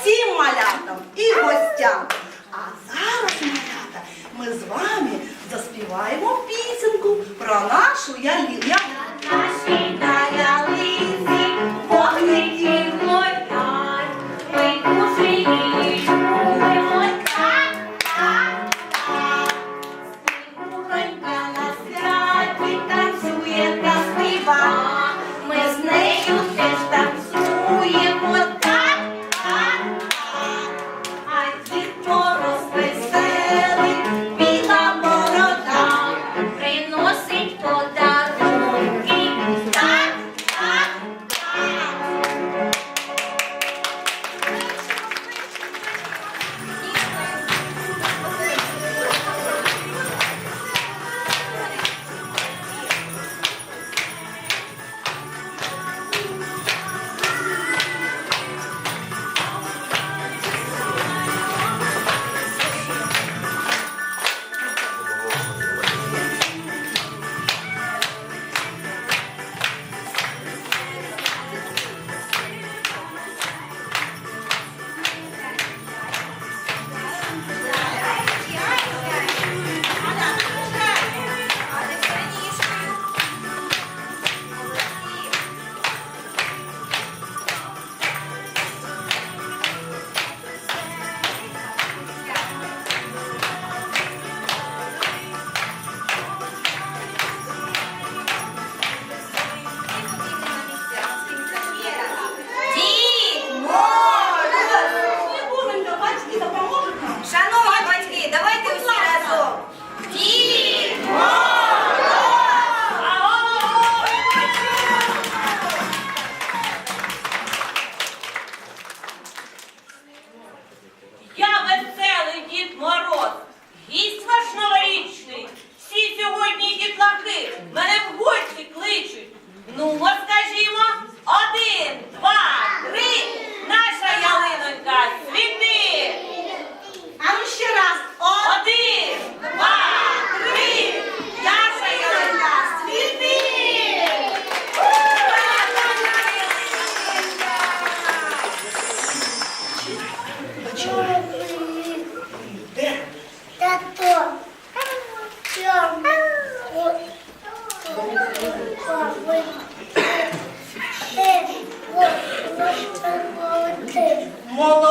всім малятам і гостям. А зараз, малята, ми з вами заспіваємо пісенку про нашу ялінку. ಮೂವತ್ತ